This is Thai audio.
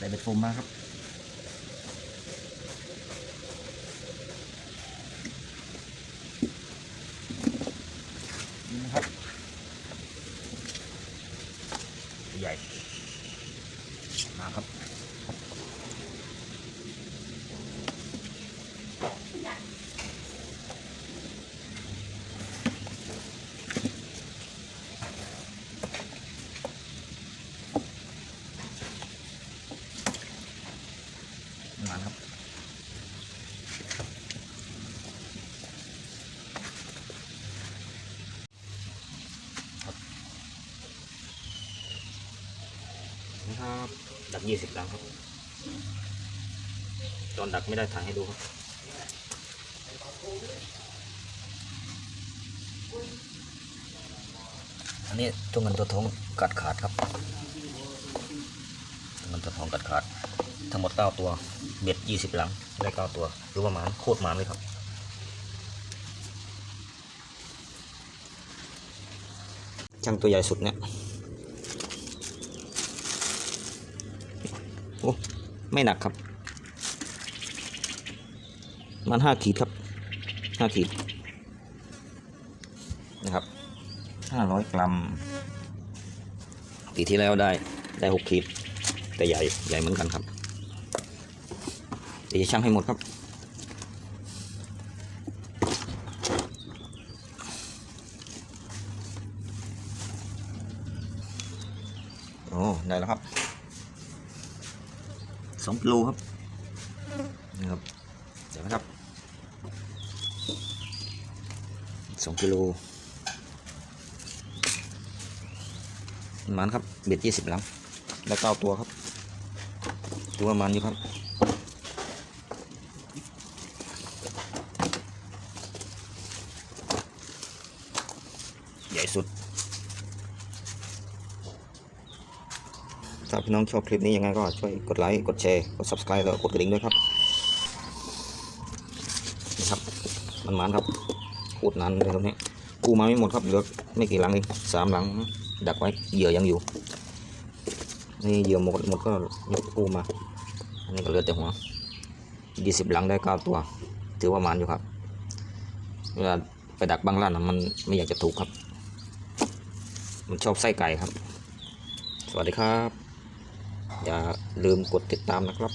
ใส่เบ็ดโฟมมาครับนี่นะครับ ใหญ่ มาครับ มาครับ นะครับ ดักยี่สิบลังครับ ตอนดักไม่ได้ถ่ายให้ดูครับอันนี้ตัวเงินตัวทองกัดขาดครับตัวเงินตัวทองกัดขาด ทั้งหมด9ตัว เบ็ด20หลัง ได้9ตัว หรือว่ามานโคตรหมานเลยครับช่างตัวใหญ่สุดเนี่ย อ้ไม่หนักครับ มันห้าขีดครับห้าขีดนะครับห้าร้อยกรัมปีที่แล้วได้ได้หกขีด แต่ใหญ่ใหญ่เหมือนกันครับเดี๋ยวจะชั่งให้หมดครับโอ้ได้แล้วครับ สองกิโลครับนี่ครับเดี๋ยวนะครับสองกิโลมันครับเบ็ดยี่สิบหลังแล้วเก้าตัวครับตัวประมาณอยู่ครับใหญ่สุด ถ้าพี่น้องชอบคลิปนี้ยังไงก็ช่วยกดไลค์กดแชร์กด subscribe แล้วกดกระดิ่งด้วยครับนี่ครับมันมันครับพูดนานเลยตรงนี้กูมาไม่หมดครับเหลือไม่กี่หลังเองสามหลังดักไว้เหยื่อยังอยู่นี่เหยื่อหมดหมดก็ยกกูมาอันนี้ก็เหลือแต่หัวยี่สิบหลังได้เก้าตัว ถือว่ามันอยู่ครับเวลาไปดักบางร้านน่ะมันไม่อยากจะถูกครับ มันชอบไส้ไก่ครับ สวัสดีครับ อย่าลืมกดติดตามนะครับ